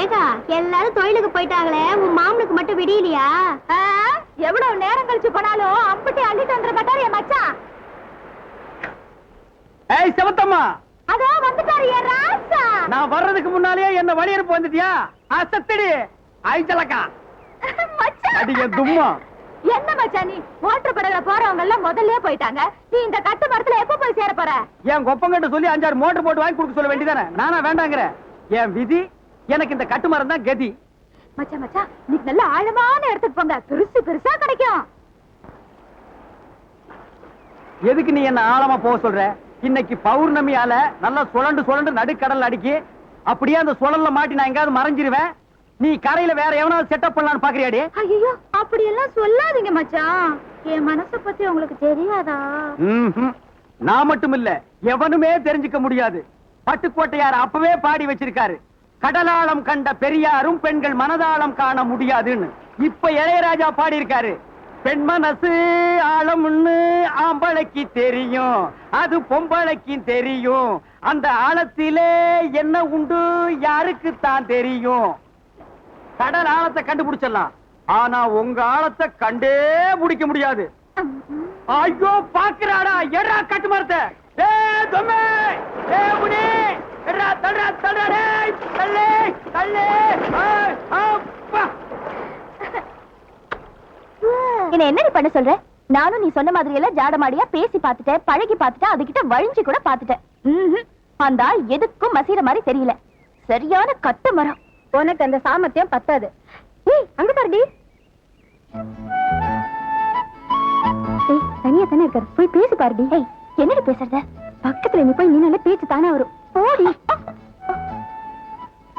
ஏகா எல்லாரும் தொழிலுக்கு போயிட்டாங்களே உன் மாமனுக்கு மட்டும் விடியலையா? எவ்வளவு நேரம் கழிச்சு போனாலும் அம்புட்டி அள்ளிட்டு வந்துட மாட்டாரு என் மச்சான்? ஏய் செவத்தம்மா. அதோ வந்துட்டாரு என் ராசா நான் வர்றதுக்கு முன்னாலேயே என்ன வழியனுப்பு வந்துட்டியா? அசத்தடி ஐச்சலக்கா மச்சான். அடிக்க தும்மா. என்ன மச்சான் நீ? மோட்டர் படகுல போறவங்க எல்லாம் முதல்லயே போயிட்டாங்க. நீ இந்த கட்டு மரத்துல எப்ப போய் சேர போற? என் கொப்பங்கிட்ட சொல்லி அஞ்சாறு மோட்டர் போட்டு வாங்கி கொடுக்க சொல்ல வேண்டியதானே நானா வேண்டாங்கிறேன். என் விதி எனக்கு இந்த கட்டு மரம் தான் கதி. மச்சான் மச்சான் இன்னைக்கு நல்ல ஆழமான இடத்துக்கு போங்க. பெருசு பெருசா கிடைக்கும். எதுக்கு நீ என்ன ஆழமா போக சொல்ற? இன்னைக்கு பௌர்ணமியால நல்லா சுழண்டு சுழண்டு நடுக்கடல் அடிக்கி அப்படியே அந்த சுழல்ல மாட்டி நான் எங்கயாவது மறைஞ்சிருவேன்? நீ கரையில வேற எவனாவது செட்டப் பண்ணலாம்னு பாக்குறியாடி? ஐயோ அப்படி எல்லாம் சொல்லாதீங்க மச்சான் என் மனச பத்தி உங்களுக்கு தெரியாதா. நான் மட்டும் இல்ல எவனுமே தெரிஞ்சுக்க முடியாது. பட்டுக்கோட்டையார் அப்பவே பாடி வச்சிருக்காரு. கடலாளம் கண்ட பெரியாரும் பெண்கள் மனதாளம் காண முடியாதுன்னு. இப்ப இளையராஜா பாடி இருக்காரு பெண் மனசு ஆழம்னு ஆம்பளைக்கு தெரியும் அது பொம்பளைக்கு தெரியும். அந்த ஆழத்திலே என்ன உண்டு யாருக்கு தான் தெரியும்? கடல் ஆழத்தை கண்டுபிடிச்சிடலாம். ஆனா உங்க ஆழத்தை கண்டே பிடிக்க முடியாது. ஐயோ பாக்குறாடா எடா கட்டு மரத்தை. என்ன என்னடி பண்ண சொல்ற? நானும் நீ சொன்ன மாதிரி எல்லாம் ஜாடமாடியா பேசி பார்த்துட்டேன் பழகி பார்த்துட்டேன் அதுகிட்ட வழிஞ்சு கூட பார்த்துட்டேன். ம்ஹும். அந்த ஆள் எதுக்கும் மசீர மாதிரி தெரியல. சரியான கட்டு மரம். உனக்கு அந்த சாமர்த்தியம் பத்தாது. அங்க பாருடி. தனியா தானே இருக்காரு? போய் பேசி பாருடி. என்னடி பேசுறத? பக்கத்துல நீ போய் நின்னால பேச்சு தானே வரும். போடி.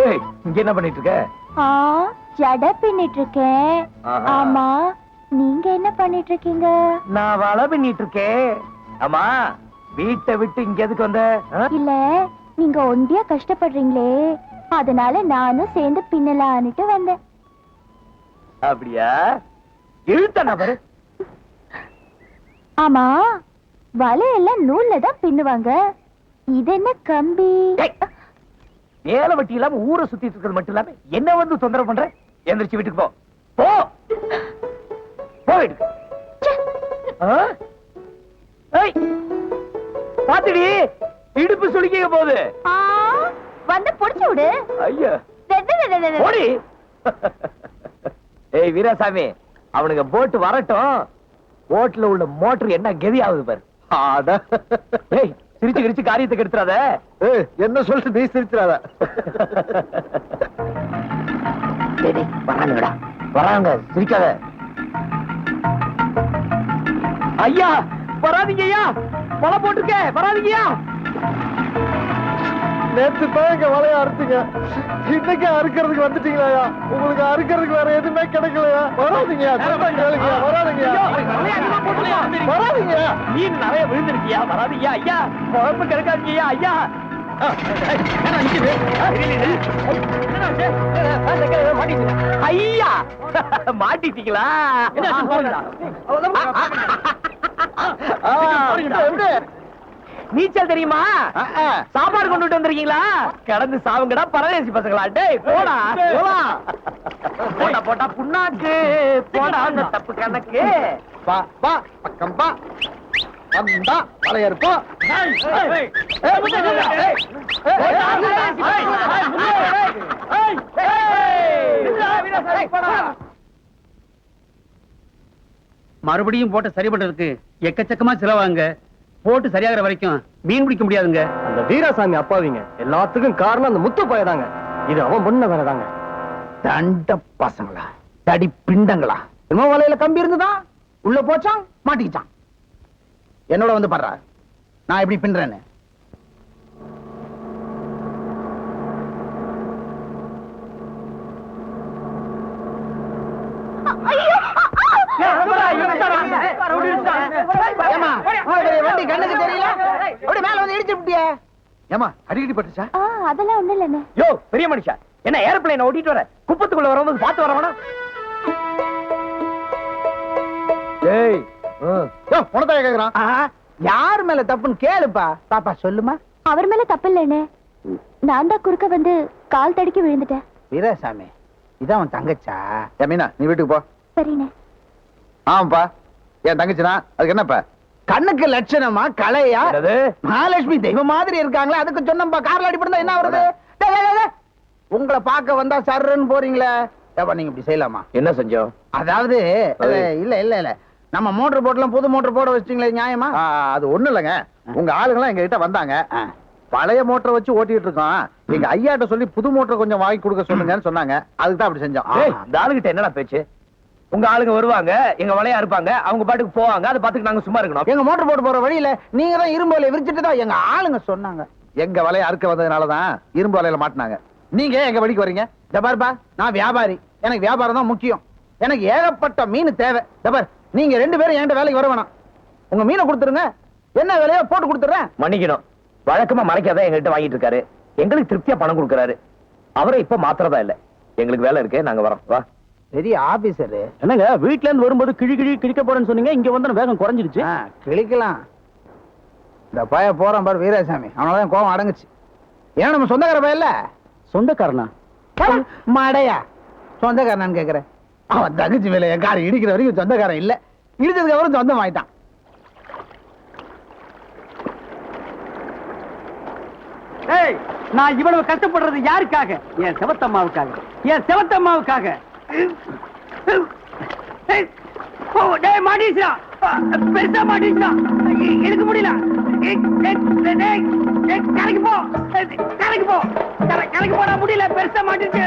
ஏய், இங்க என்ன பண்ணிட்டு இருக்க ஆ ஜட பின்னிட்டு இருக்கேன் ஆஹா. ஆமா நீங்க என்ன பண்ணிட்டு இருக்கீங்க நான் வள பண்ணிட்டு இருக்கேன் ஆமா வீட்டை விட்டு இங்க எதுக்கு வந்த? ஆ? இல்ல நீங்க ஒண்டியா கஷ்டப்படுறீங்களே. அதனால நானும் சேர்ந்து பின்னலான்னுட்டு வந்தேன். அப்படியா? இழுத்த நபரு ஆமா. வலையெல்லாம் நூல்ல தான் பின்னுவாங்க. இது என்ன கம்பி? வேலை வெட்டி இல்லாம ஊரை சுத்திட்டு இருக்கிறது மட்டும் இல்லாம என்ன வந்து தொந்தரவு பண்ற? எந்திரிச்சு வீட்டுக்கு போ. போ. போ வீட்டுக்கு. பாத்துடி இடுப்பு சுளுக்கிக்க போகுது. ஆ, வந்து புடிச்சு விடு. ஐயோ. ஓடி ஏய் வீராசாமி அவனுங்க போட்டு வரட்டும். போட்ல உள்ள மோட்டர் என்ன கெதி ஆகுது பாரு. ஏய் சிரிச்சு கிரிச்சு காரியத்தை கெடுத்துறாத. என்ன சொல்லிட்டு நீ சிரிச்சிடாத? வரானுங்கடா வராங்க சிரிக்காத. ஐயா வராதீங்க ஐயா. வலை போட்டிருக்க வராதீங்கய்யா நேத்து தான் இங்க வலைய அறுத்தீங்க இன்னைக்கு அறுக்கிறதுக்கு வந்துட்டீங்களா உங்களுக்கு அறுக்கிறதுக்கு வேற எதுவுமே கிடைக்கலையா வராதீங்க வராதீங்க வராதீங்க மீன் நிறைய விழுந்திருக்கியா வராதீங்க ஐயா குழம்பு கிடக்காதீங்க ஐயா ஐயா மாட்டிட்டீங்களா எப்படி? நீச்சல் தெரியுமா சாப்பாடு கொண்டுட்டு வந்திருக்கீங்களா கடந்து சாவுங்கடா பரதேசி பசங்களா டேய் போடா போலாம் போடா போட்டா புண்ணாக்கு போடா அந்த தப்பு கணக்கு வா வா பக்கம் வா வந்தா இருப்போம் மறுபடியும் போட்டு சரி பண்றதுக்கு எக்கச்சக்கமா செலவாங்க போட்டு சரியாகிற வரைக்கும் மீன் பிடிக்க முடியாதுங்க. அந்த வீராசாமி அப்பாவிங்க எல்லாத்துக்கும் காரணம் அந்த முத்து பயதாங்க. இது அவன் முன்ன வேலைதாங்க தண்ட பசங்களா? தடி பிண்டங்களா? இன்னும் வலையில கம்பி இருந்துதான் உள்ள போச்சான்? மாட்டிக்கிச்சான்? என்னோட வந்து பாடுறா. நான் எப்படி பின்றேன்னு? வண்டி கண்ணுக்கு தெரியல. அப்படி மேல வந்து இடிச்சு விட்டியே ஏமா அடிக்கடி பட்டுச்சா? ஆ அதெல்லாம் ஒண்ணு இல்லைண்ணே. யோ பெரிய மனுஷா. என்ன ஏரோப்ளேன் ஓட்டிட்டு வர? குப்பத்துக்குள்ள வரும்போது பார்த்து வரவனா ஏய் யோ உனதான் கேக்குறான். யார் மேல தப்புன்னு கேளுப்பா. பாப்பா சொல்லுமா. அவர் மேல தப்பு இல்லைண்ணே நான் தான் குறுக்க வந்து கால் தடுக்கி விழுந்துட்டேன். வீராசாமி இதான் உன் தங்கச்சா? மீனா நீ வீட்டுக்கு போ. சரிண்ணே. ஆமாப்பா. என் தங்கச்சினா அதுக்கு என்னப்பா? கண்ணுக்கு லட்சணமா கலையா? மகாலட்சுமி தெய்வம் மாதிரி இருக்காங்களே அதுக்கு சொன்னப்பா கார்ல அடிப்படா என்ன வருது. உங்களை பார்க்க வந்தா சர்ன்னு போறீங்களே. ஏப்பா நீங்க இப்படி செய்யலாமா? என்ன செஞ்சோம்? அதாவது அது, இல்ல இல்ல இல்ல. நம்ம மோட்டர் போட்டலாம் புது மோட்டர் போட வச்சிட்டீங்களே நியாயமா? அது ஒண்ணு இல்லைங்க. உங்க ஆளுங்கெல்லாம் எங்க கிட்ட வந்தாங்க. பழைய மோட்டரை வச்சு ஓட்டிட்டு இருக்கோம். எங்க ஐயாட்ட சொல்லி புது மோட்டர் கொஞ்சம் வாங்கி கொடுக்க சொல்லுங்கன்னு சொன்னாங்க. அதுக்கு தான் அப்படி செஞ்சோம். இந்த ஆளுகிட்ட என்னடா பேச்சு? உங்க ஆளுங்க வருவாங்க எங்க வலையா இருப்பாங்க அவங்க பாட்டுக்கு போவாங்க அதை பார்த்துட்டு நாங்க சும்மா இருக்கணும். எங்க மோட்டர் போட்டு போற வழியில நீங்க தான் இரும்பு வலையை விரிச்சிட்டு தான் எங்க ஆளுங்க சொன்னாங்க. எங்க வலைய அறுக்க வந்ததுனாலதான் இரும்பு வலையில மாட்டினாங்க. நீங்க ஏன் எங்க வழிக்கு வர்றீங்க? ஜபார்பா நான் வியாபாரி. எனக்கு வியாபாரம் தான் முக்கியம். எனக்கு ஏகப்பட்ட மீன் தேவை. ஜபார் நீங்க ரெண்டு பேரும் என்கிட்ட வேலைக்கு வர வேணாம். உங்க மீனை கொடுத்துருங்க. என்ன விலையோ போட்டு கொடுத்துறேன் மன்னிக்கணும். வழக்கமா மறைக்காதான் எங்ககிட்ட வாங்கிட்டு இருக்காரு. எங்களுக்கு திருப்தியா பணம் கொடுக்கறாரு. அவரை இப்ப மாத்திரதா இல்ல. எங்களுக்கு வேலை இருக்கு நாங்க வரோம். வா. பெரிய ஆபீசரு. என்னங்க வீட்ல இருந்து வரும்போது கிழி கிழி கிழிக்க போறேன்னு சொன்னீங்க இங்க வந்து வேகம் குறைஞ்சிருச்சு கிழிக்கலாம். இந்த பய போறான் பாரு வீராசாமி. அவனதான் கோவம் அடங்குச்சு. ஏன் நம்ம சொந்தக்கார பையன் இல்ல? சொந்தக்காரனா? மடையா. சொந்தக்காரனான்னு கேக்குறேன். அவன் தகுச்சி வேலை என் காரை இடிக்கிற வரைக்கும் சொந்தக்காரன் இல்ல. இடிச்சதுக்கு அப்புறம் சொந்தம் ஆயிட்டான் ஏய் நான் இவ்வளவு கஷ்டப்படுறது யாருக்காக? என் செவத்தம்மாவுக்காக. என் செவத்தம்மாவுக்காக. ஓ, டேய், மாட்டிக்கிச்சுடா. பெருசா மாட்டிக்கிச்சுடா. எடுக்க முடியல கரைக்கு போ கரைக்கு போ கரைக்கு போடா முடியல பெருசா மாட்டிச்சு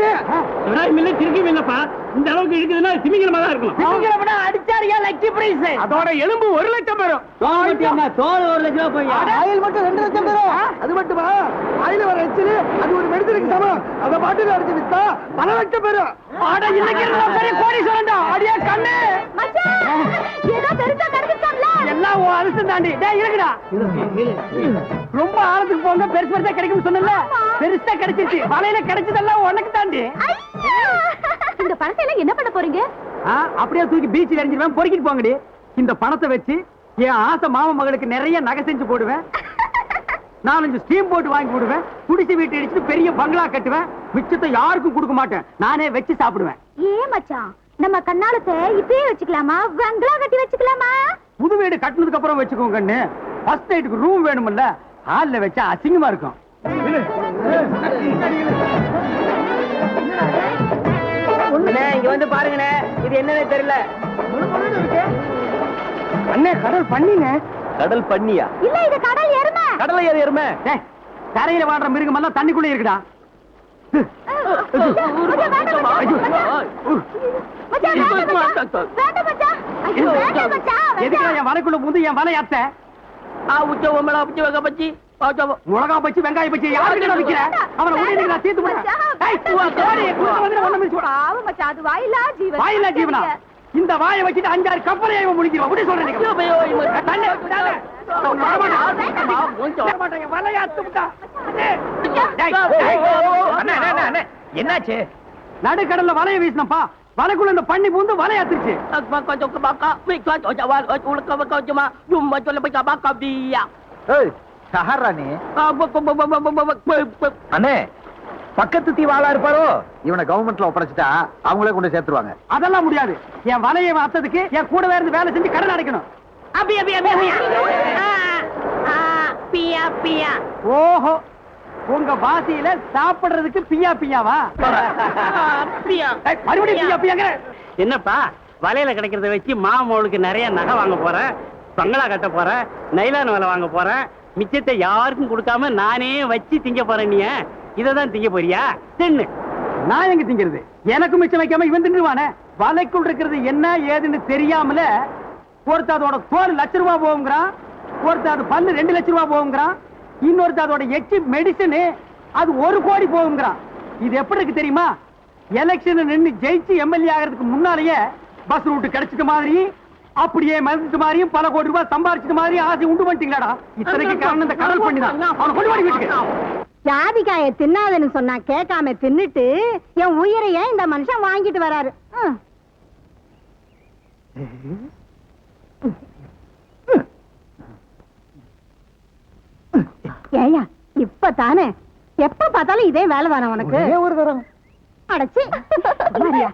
திருக்க மீன் சுறாய் மீன் திருக்கி மீனப்பா. இந்த அளவுக்கு இருக்குதுன்னா திமிங்கலமா தான் இருக்கும் திமிங்கலம்னா அடிச்சாரியா லக்கி பிரைஸ்? அதோட எலும்பு ஒரு லட்சம் வரும் தோல் ஒரு லட்சம் போய். ஆயில் மட்டும் ரெண்டு லட்சம் தரும் அது மட்டுமா? ஆயில் வர எச்சிலு அது ஒரு மெடிசனுக்கு சமம். அத பாட்டுல அடிச்சு வித்தா பல லட்சம் பெறும். ஆட இன்னைக்கு பெரிய கோடி சொல்லண்டா அடியா கண்ணு. மச்சான் ஏதோ பெருசா கிடைச்சிட்டாங்களா எல்லாம் உன் அரசு தாண்டி. டேய் இருக்குடா ரொம்ப ஆழத்துக்கு போங்க பெருசு பெருசா கிடைக்கும் சொன்னல பெருசா கிடைச்சிருச்சு. வலையில கிடைச்சதெல்லாம் உனக்கு தாண்டி. இந்த பணத்தை எல்லாம் என்ன பண்ண போறீங்க? அப்படியே தூக்கி பீச்சில் எறிஞ்சிருவேன். பொறுக்கிட்டு போங்கடி. இந்த பணத்தை வச்சு என் ஆசை மாமா மகளுக்கு நிறைய நகை செஞ்சு போடுவேன். நாலஞ்சு ஸ்டீம் போட்டு வாங்கி போடுவேன் குடிசை வீட்டு அடிச்சுட்டு பெரிய பங்களா கட்டுவேன். மிச்சத்தை யாருக்கும் கொடுக்க மாட்டேன். நானே வச்சு சாப்பிடுவேன். ஏ மச்சான் நம்ம கண்ணாலத்தை இப்பயே வச்சுக்கலாமா? வங்களா கட்டி வச்சுக்கலாமா? புது வீடு கட்டினதுக்கு அப்புறம் வச்சுக்கோங்க கண்ணு. ஃபர்ஸ்ட் நைட்டுக்கு ரூம் வேணும்ல ஹால்ல வச்சா அசிங்கமா இருக்கும். இங்க வந்து பாருங்கண்ணே இது என்னன்னு தெரியல. அண்ணே கடல் பண்ணிங்க கடல் பண்ணியா? இல்ல இது கடல் எருமை. கடலை ஏறி எருமை. டேய், கரையில வாழ்ற மிருகம் எல்லாம் தண்ணிக்குள்ள இருக்குடா. ஐயோ. மச்சான், வேண்டாம் மச்சான். வேண்டாம் மச்சான். ஐயோ, வேண்டாம் மச்சான், எதுக்குடா வேண்டாம். என் வலைக்குள்ள புந்து என் வலை அத்த மிளகா பச்சி வெங்காயம் பச்சி யாருக்கு விக்கிற அவனை உடனே நான் தீர்த்து வந்து ஒண்ணு மச்சான், அது வாயில்லா ஜீவன். வாயில்லா ஜீவனா இந்த வாயை வச்சுட்டு அஞ்சாறு கப்பலை இவன் முடிக்கிறோம் அப்படி சொல்றேன் என்னாச்சு? நடுக்கடல்ல வலைய வீசினப்பா. வலைக்குள்ள இந்த பண்ணி பூந்து வலைய அத்துச்சு ஏய் சஹரா நீ. அண்ணே பக்கத்து தீ வாழா இருப்பாரோ? இவனை கவர்மெண்ட்ல ஒப்படைச்சிட்டா அவங்களே கொண்டு சேர்த்துருவாங்க. அதெல்லாம் முடியாது. என் வலையை அத்ததுக்கு என் கூடவே இருந்து வேலை செஞ்சு கடன் அடைக்கணும். ஓஹோ. உங்க பாசியில சாப்பிடுறதுக்கு பியா பியாவா? என்னப்பா வலையில கிடைக்கிறத வச்சு மாமோளுக்கு நிறைய நகை வாங்க போறேன் பங்களா கட்ட போறேன் நைலான் வலை வாங்க போறேன் மிச்சத்தை யாருக்கும் கொடுக்காம நானே வச்சு திங்க போறேன் நீ இதை தான் திங்க போறியா? தின்னு. நான் எங்க திங்கிறது? எனக்கும் மிச்சம் வைக்காம இவன் தின்றுவானே? வலைக்குள் இருக்கிறது என்ன ஏதுன்னு தெரியாமல ஒருத்த அதோட தோல் லட்ச ரூபா போகுங்கிறான். ஒருத்த அது பல்லு ரெண்டு லட்ச ரூபா போகுங்கிறான். இன்னொருத்த அதோட எச்சி மெடிசனு அது ஒரு கோடி போகுங்கிறான். இது எப்படி இருக்கு தெரியுமா? எலெக்ஷன் நின்னு ஜெயிச்சு எம்எல்ஏ ஆகிறதுக்கு முன்னாலேயே பஸ் ரூட் கிடைச்சிட்ட மாதிரி அப்படியே மருந்து மாதிரியும் பல கோடி ரூபாய் சம்பாரிச்சது மாதிரியும் ஆசை உண்டு பண்ணிட்டீங்களாடா. இத்தனைக்கு காரணம் இந்த கடல் பண்ணிதான். அவனை கொண்டு வாடி வீட்டுக்கு. ஜாதிக்காய தின்னாதன்னு சொன்னா கேட்காம தின்னுட்டு என் உயிரையே இந்த மனுஷன் வாங்கிட்டு வராரு. ம். ஏய்யா இப்பதானே? எப்ப பார்த்தாலும் இதே வேலை தானே உனக்கு? ஒரே தரம். அடைச்சி. சுமாரியா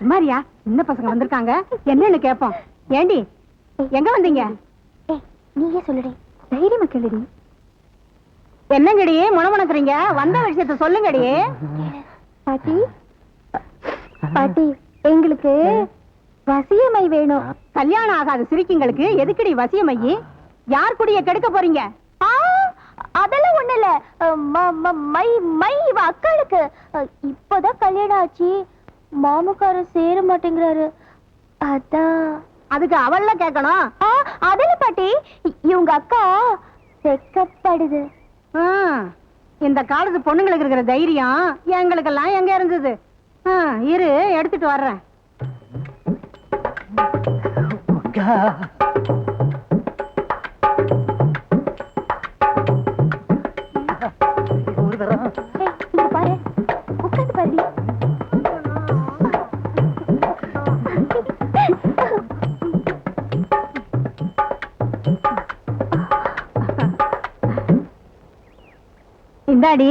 சுமாரியா சின்ன பசங்க வந்திருக்காங்க. என்னன்னு கேப்போம். ஏண்டி? எங்க வந்தீங்க? ஏய் நீயே சொல்லுடி. தைரியமா கேளுடி. என்னங்கடி? முணமுணக்குறீங்க? வந்த விஷயத்த சொல்லுங்கடி. பாட்டி பாட்டி எங்களுக்கு வசியமை வேணும். கல்யாணம் ஆகாத சிரிக்கிங்களுக்கு எதுக்குடி வசியமையி யார் குடிய கெடுக்க போறீங்க? ஆ, அதெல்லாம் ஒண்ணு இல்ல. ம- ம- இவ அக்காளுக்கு. இப்பதான் கல்யாணம் ஆச்சு. மாமுக்காரர் சேர மாட்டேங்கிறாரு. அதான். அதுக்கு அவள்ல கேட்கணும். ஆ, அதில்ல பாட்டி இவங்க அக்கா வெக்கப்படுது ஆ, இந்த காலத்து பொண்ணுங்களுக்கு இருக்கிற தைரியம் எங்களுக்கெல்லாம் எங்க இருந்தது? இரு எடுத்துட்டு வர்றேன். Oh இந்தாடி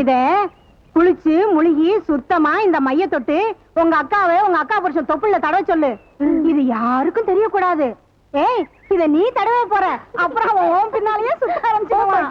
இத குளிச்சு முழுகி சுத்தமா இந்த மைய தொட்டு உங்க அக்காவை உங்க அக்கா புருஷன் தொப்புள்ள தடவை சொல்லு. இது யாருக்கும் தெரியக்கூடாது. ஏய் இத நீ தடவை போற. அப்புறம் உன் பின்னாலேயே சுத்த ஆரம்பிச்சிருவான்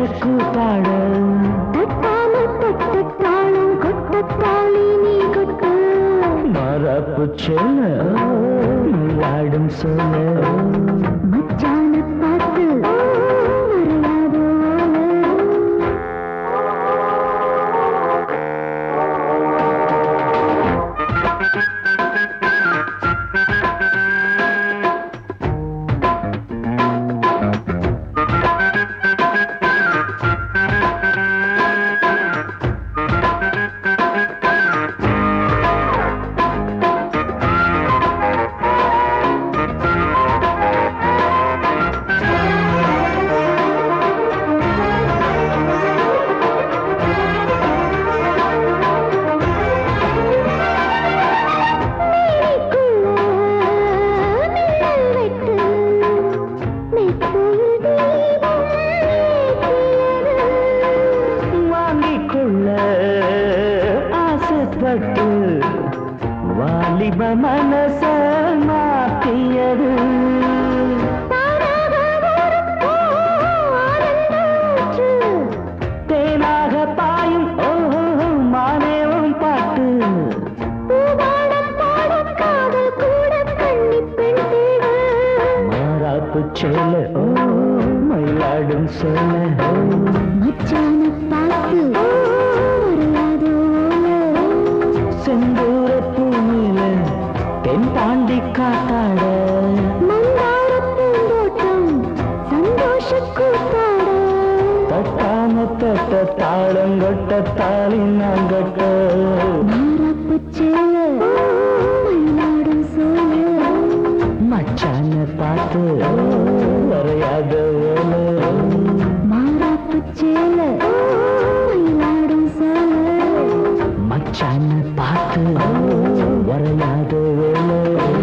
చెక్కుతాడు ప్రాణం కొట్టుతాళి నీ కొట్టు మరపు చెల్ల ఆడం సోనే வாங்கிக் ஆசைப்பட்டு வாலிப மனச மாத்தியது. தேனாக பாயும் ஓஹோ மானேவும் பாட்டு மாறாப்பு செல்ல ஓ மயிலாடும் சொல்ல தென்